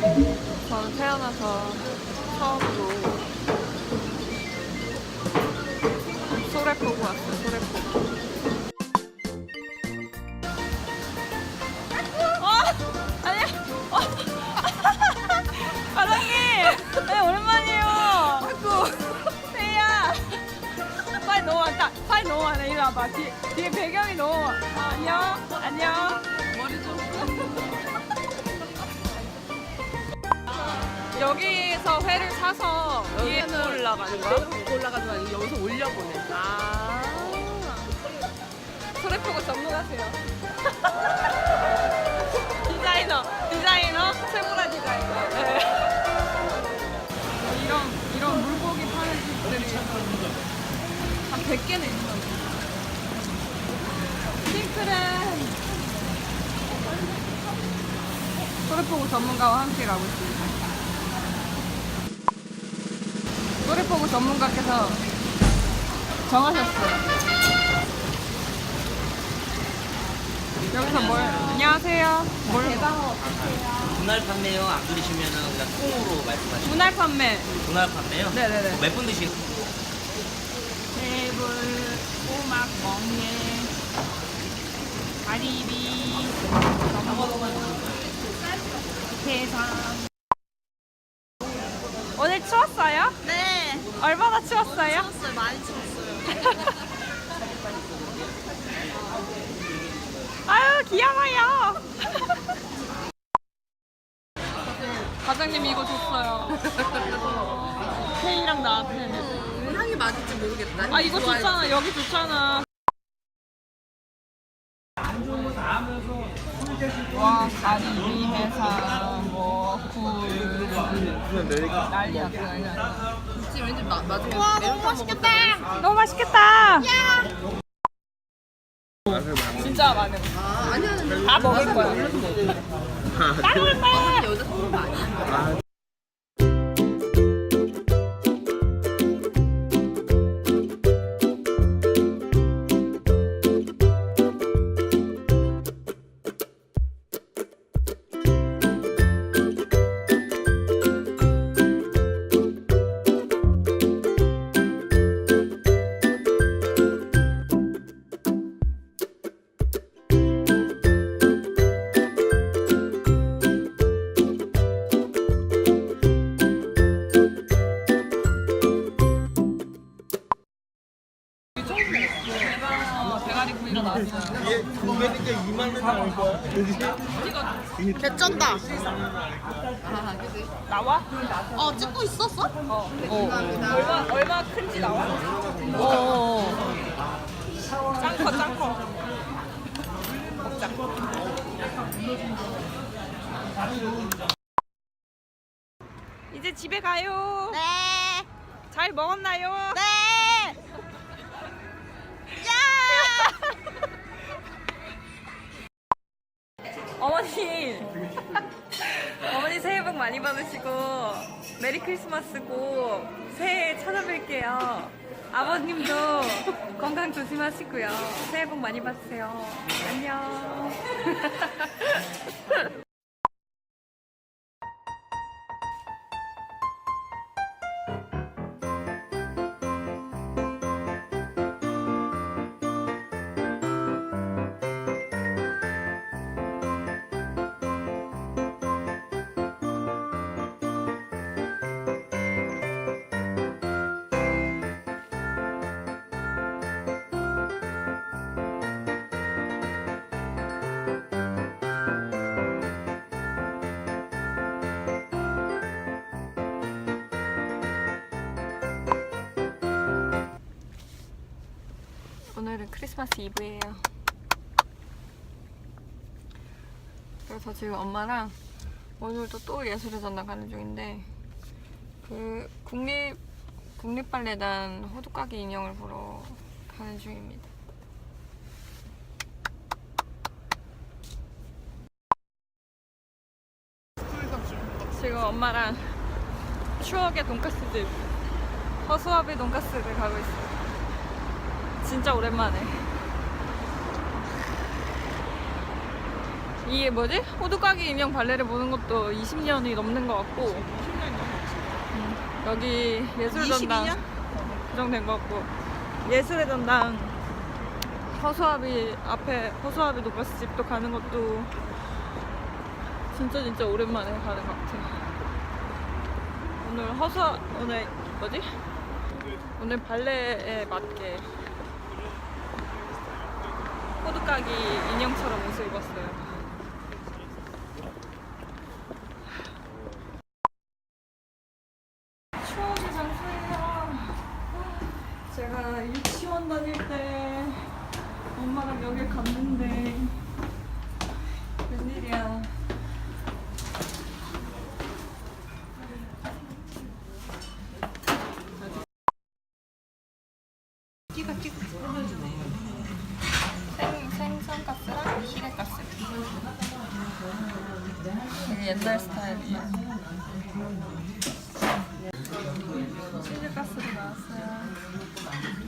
저는 태어나서 처음으로 소래포구 왔어요, 소래포구. 어! 아니야! 어! 과장님! 네, 오랜만이에요! 아이고! 세희야! 빨리 너무 많다. 빨리 너무 많아. 이리 와봐. 뒤, 뒤에 배경이 너무 많아. 안녕? 안녕? 여기서 회를 사서 위에 올라가는 거야? 아니고 여기서 올려보내. 아. 소래포구 전문가세요. 디자이너, 디자이너, 세무라 디자이너. 네. 이런, 이런 물고기 파는 집들이 한 100개는 있어요. 핑크랜. 소래포구 전문가와 함께 가고 있습니다. 전문가께서 정하셨어요. 여기서 뭘? 안녕하세요. 뭘? 분할 판매요? 안 그리시면은 그냥 통으로 말씀하시면 분할 판매. 분할 판매요? 네네네. 몇 분 드시? 테이블, 꼬막, 멍게, 가리비, 해삼. 오늘 추웠어요? 네. 얼마나 추웠어요? 추웠어요. 많이 추웠어요. 아유 귀여워요. 과장님이 이거 줬어요. 케이랑 나한테. 향이 맞을지 모르겠다. 아 이거 좋잖아. 여기 좋잖아. 와 가리비 해삼 뭐굴 난리 났어 난리 났 어. 왠지 왠지 마, 맞으면 와 너무 맛있겠다. 너무 맛있겠다. 진짜 많은. 아 아니야. 아니야. 다 먹을 거야. 다 먹을 거야. 여자 소름 아니야. 나와? 어 찍고 있었어? 어. 얼마 얼마 큰지 나와? 어. 짱커 짱커. 먹자. 이제 집에 가요. 네. 잘 먹었나요? 네. 많이 받으시고 메리 크리스마스고 새해 찾아뵐게요. 아버님도 건강 조심하시고요. 새해 복 많이 받으세요. 안녕 오늘은 크리스마스 이브예요 그래서 지금 엄마랑 오늘도 또 예술의 전당 가는 중인데 그 국립 국립발레단 호두까기 인형을 보러 가는 중입니다. 지금 엄마랑 추억의 돈가스 집 허수아비 돈가스를 가고 있어요. 진짜 오랜만에. 이게 뭐지? 호두까기 인형 발레를 보는 것도 20년이 넘는 것 같고 음, 여기 예술의 전당 22년? 그 정도 된것 같고 예술의 전당 허수아비 앞에 허수아비 돈가스 집도 가는 것도 진짜 진짜 오랜만에 가는 것 같아요. 오늘 허수 오늘 뭐지? 오늘 발레에 맞게 호두까기 인형처럼 옷을 입었어요. 추억의 장소예요. 제가 유치원 다닐 때 엄마랑 여길 갔는데 웬일이야. 생, 생선가스랑 시래가스. 되게 옛날 스타일이야. 치즈가스도 나왔어요.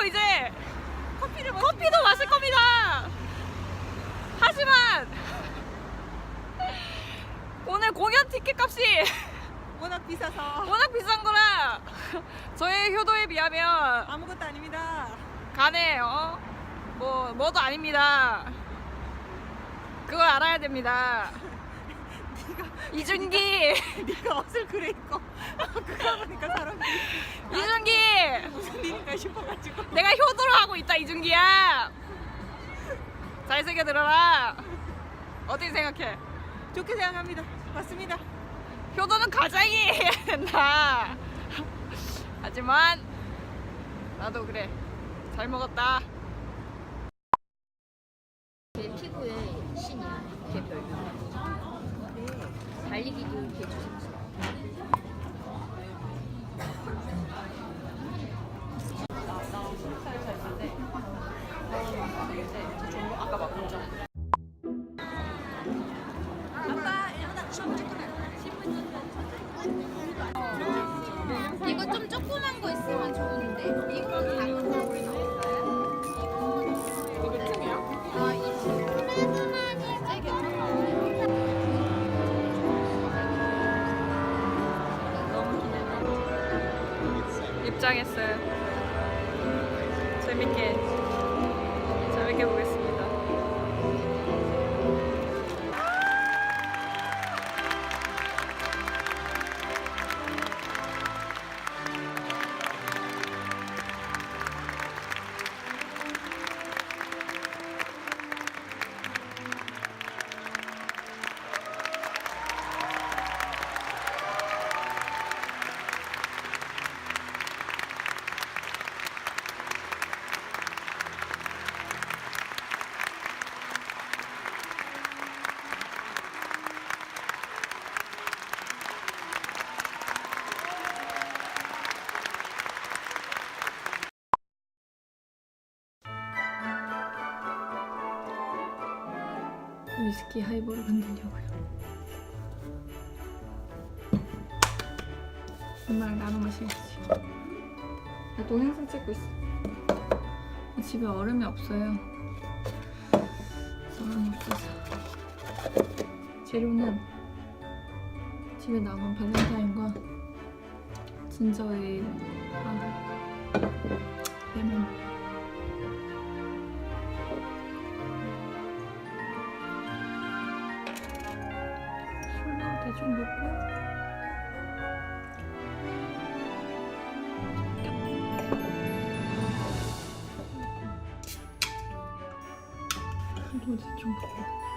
카드로 이제 커피를 커피도 마실 겁니다. 하지만 오늘 공연 티켓 값이 워낙 비싸서 워낙 비싼 거라 저의 효도에 비하면 아무것도 아닙니다. 가네요. 뭐 뭐도 아닙니다. 그걸 알아야 됩니다. 이준기, 네가 옷을 그래 입고 그거 보니까 사람이 이준기, 무슨 일인가 싶어가지고 내가 효도를 하고 있다 이준기야. 잘 새겨 들어라. 어떻게 생각해? 좋게 생각합니다. 맞습니다. 효도는 가장이 해야 된다. 하지만 나도 그래. 잘 먹었다. 제 피부의 신이야. 걔 별명. 달리기도 걔 조심스러워. 이거 좀 조그만 거 있으면 좋은데 이거 작은 거 입장했어요. 재밌게 재밌게 위스키 하이볼을 만들려고요. 엄마랑 나눠 마시겠지. 나 동영상 찍고 있어. 집에 얼음이 없어요. 얼음 없어서. 재료는 집에 남은 발렌타인과 진저에일, 아, 레몬. 술도 대충 넣고